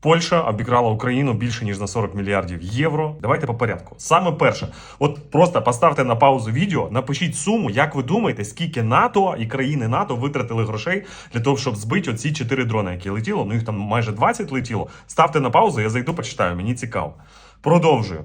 Польща обікрала Україну більше ніж на 40 мільярдів євро. Давайте по порядку. Саме перше, от просто поставте на паузу відео, напишіть суму, як ви думаєте, скільки НАТО і країни НАТО витратили грошей для того, щоб збити оці 4 дрони, які летіло. Ну їх там майже 20 летіло. Ставте на паузу, я зайду, почитаю. Мені цікаво. Продовжую.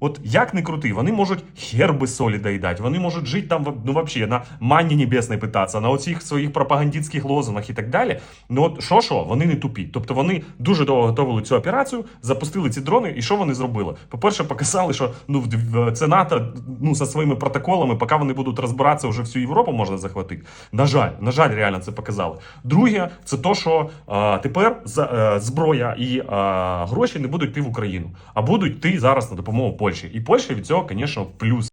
От як не крути, вони можуть херби солі доїдати, вони можуть жити там ну, вообще, на манні небесної питатися, на оцих своїх пропагандистських лозунгах і так далі. Ну от що що, вони не тупі. Тобто вони дуже довго готували цю операцію, запустили ці дрони, і що вони зробили? По-перше, показали, що ну це НАТО ну зі своїми протоколами, поки вони будуть розбиратися, вже всю Європу можна захватити. На жаль, на жаль, реально це показали. Друге, це то, що а, тепер за, е, зброя і а, гроші не будуть йти в Україну, а будуть йти зараз на допомогу Польщі. І Польща від цього, звісно, плюс.